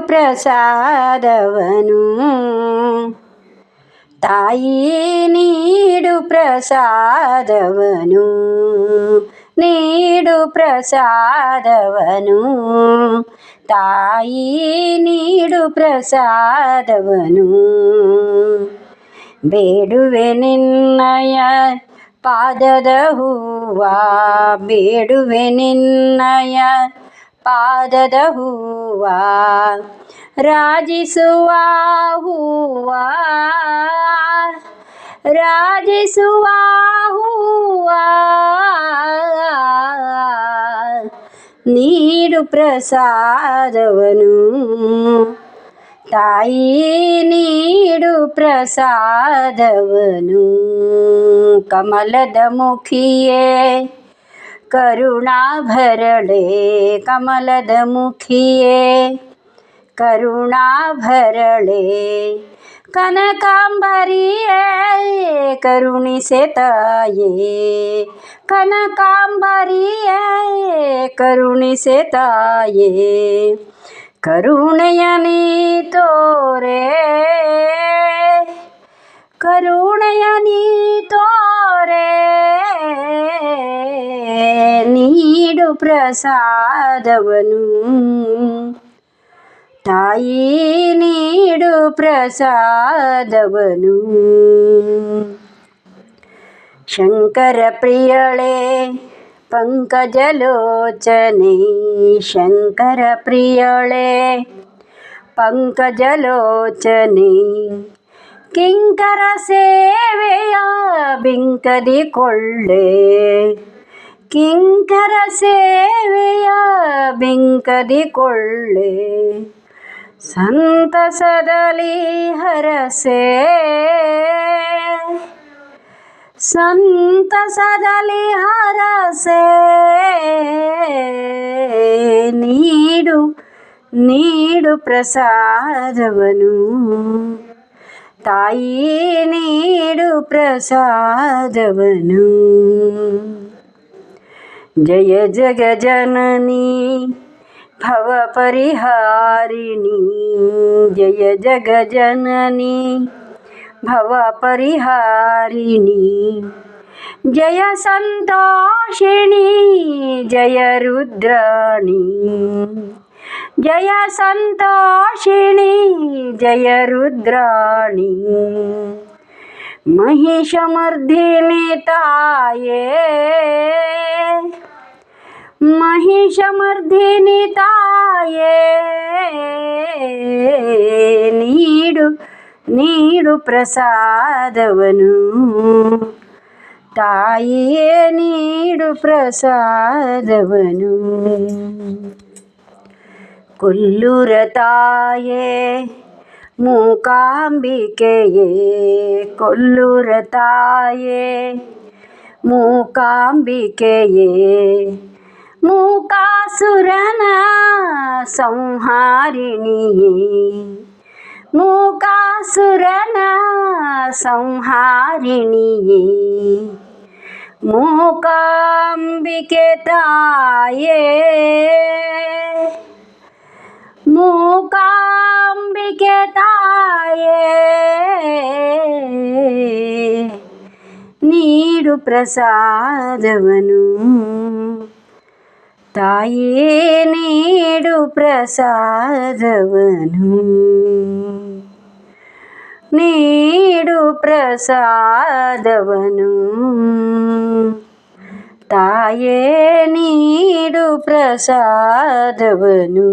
ಪ್ರಸಾದವನು. ತಾಯಿ ನೀಡು ಪ್ರಸಾದವನು. ನೀಡು ಪ್ರಸಾದವನು. ತಾಯಿ ನೀಡು ಪ್ರಸಾದವನು. ಬೇಡುವೆ ನಿನ್ನಯ ಪಾದದ ಹೂವ, ಬೇಡುವೆ ನಿನ್ನಯ ಪಾದದ ಹೂವ ರಾಜಿಸುವ ಹೂವ. ರಾಜಿಸುವ ಹೂವ. ನೀಡು ಪ್ರಸಾದವನು. ತಾಯಿ ನೀಡು ಪ್ರಸಾದವನು. ಕಮಲದ ಮುಖಿಯೇ. ಕರುಣಾ ಭರಳೆ ಕಮಲದ ಮುಖಿಯೇ ಕರುಣಾ ಭರಳೆ ಕನಕಾಂಬರಿಯೇ ಕರುಣಿಸೆ ತಾಯೇ ಕನಕಾಂಬರಿಯೇ ಕರುಣಿಸೆ ತಾಯೇ ಕರುಣೆಯ ನೀ ತೋರೆ ಕರುಣೆಯ ಪ್ರಸಾದವನು. ತಾಯಿ ನೀಡು ಪ್ರಸಾದವನು. ಶಂಕರ ಪ್ರಿಯಳೆ ಪಂಕಜಲೋಚನೆ. ಶಂಕರ ಪ್ರಿಯಳೆ ಪಂಕಜಲೋಚನೆ. ಕಿಂಕರ ಸೇವೆಯ ಬಿಂಕದಿ ಕೊಳ್ಳೆ. ಕಿಂಕರ ಸೇವೆಯ ಬೆಂಕದಿ ಕೊಳ್ಳೆ. ಸಂತಸದಲ್ಲಿ ಹರಸೆ. ಸಂತಸದಲ್ಲಿ ಹರಸೆ. ನೀಡು ನೀಡು ಪ್ರಸಾದವನು. ತಾಯಿ ನೀಡು ಪ್ರಸಾದವನು. जय जग जननी भव परिहारिणी। जय जग जननी भव परिहारिणी। जय संतोषिणी जय रुद्राणी। जय संतोषिणी जय रुद्राणी। महिषमर्धिनि ताये महिषमर्धिनि ತಾಯೇ ನೀಡು ನೀಡು ಪ್ರಸಾದವನು ತಾಯಿಯೇ ನೀಡು ಪ್ರಸಾದವನು ಕೊಲ್ಲೂರ ತಾಯೇ ಮೂಕಾಂಬಿಕೆಯೇ ಕೊಲ್ಲೂರ ತಾಯೇ ಮೂಕಾಂಬಿಕೆಯೇ ಮೂಕಾಸುರನ ಸಂಹಾರಿಣಿಯೇ ಮೂಕಾಸುರನ ಸಂಹಾರಿಣಿಯೇ ಮೂಕಾಂಬಿಕೆ ತಾಯೇ ನೀಡು ಪ್ರಸಾದವನು ತಾಯೇ ನೀಡು ಪ್ರಸಾದವನು ನೀಡು ಪ್ರಸಾದವನು ತಾಯೇ ನೀಡು ಪ್ರಸಾದವನು